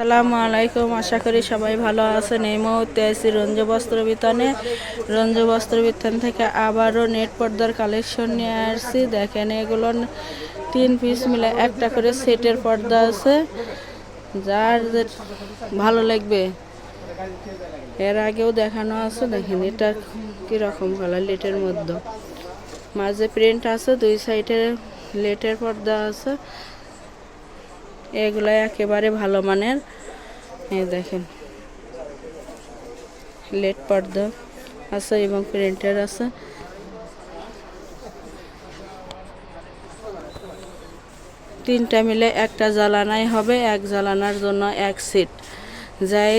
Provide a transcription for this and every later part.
সালামু আলাইকুম। আশা করি সবাই ভালো আছেন। এই মুহূর্তে আছি রঞ্জু বস্ত্র বিতানে। রঞ্জু বস্ত্র বিতান থেকে আবারও নেট পর্দার কালেকশন নিয়ে আসছি। দেখেন এগুলো তিন পিস মিলে একটা করে সেটের পর্দা আছে। যার ভালো লাগবে, এর আগেও দেখানো আছে। দেখেন এটা কীরকম কালার লেটের মধ্যে। মাঝে প্রিন্ট আছে, দুই সাইডে লেটের পর্দা আছে। এগুলো একেবারে ভালো মানের। এই দেখেন। লেট পর্দা আছে এবং প্রিন্টার আছে। তিনটা মিলে একটা জ্বালানাই হবে, এক জ্বালানার জন্য এক সেট। যাই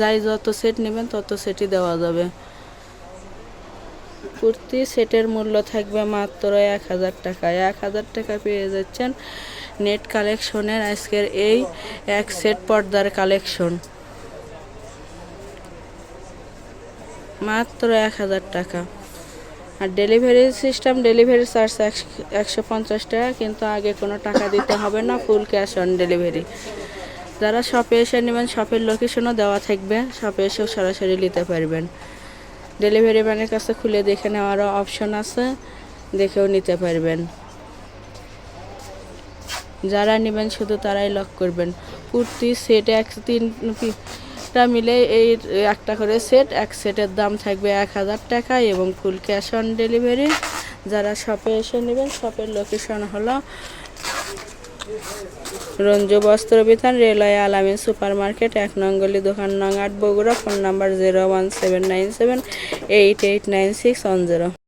যাই যত সেট নেবেন তত সেটই দেওয়া যাবে। কুর্তি, সেটের মূল্য থাকবে মাত্র এক হাজার টাকা। এক হাজার টাকা পেয়ে যাচ্ছেন নেট কালেকশনের আজকের এই এক সেট পর্দার কালেকশন। মাত্র এক হাজার টাকা। আর ডেলিভারি সিস্টেম, ডেলিভারি চার্জ একশো পঞ্চাশ টাকা, কিন্তু আগে কোনো টাকা দিতে হবে না, ফুল ক্যাশ অন ডেলিভারি। যারা শপে এসে নেবেন, শপের লোকেশনও দেওয়া থাকবে, শপে এসেও সরাসরি নিতে পারবেন। ডেলিভারি ম্যানের কাছে খুলে দেখে নেওয়ারও অপশন আছে। দেখেও নিতে পারবেন। যারা নেবেন শুধু তারাই লক করবেন। কুর্তি সেট এক তিনটা মিলে এই একটা করে সেট এক সেটের দাম থাকবে এক হাজার টাকা এবং ফুল ক্যাশ অন ডেলিভারি যারা শপে এসে নেবেন শপের লোকেশন হলো রঞ্জু বস্ত্র বিধান, রেলওয়ে আলামিন সুপার মার্কেট এক নঙ্গলি দোকান, নং আট Bogura, phone number zero one seven nine seven eight eight nine six one zero.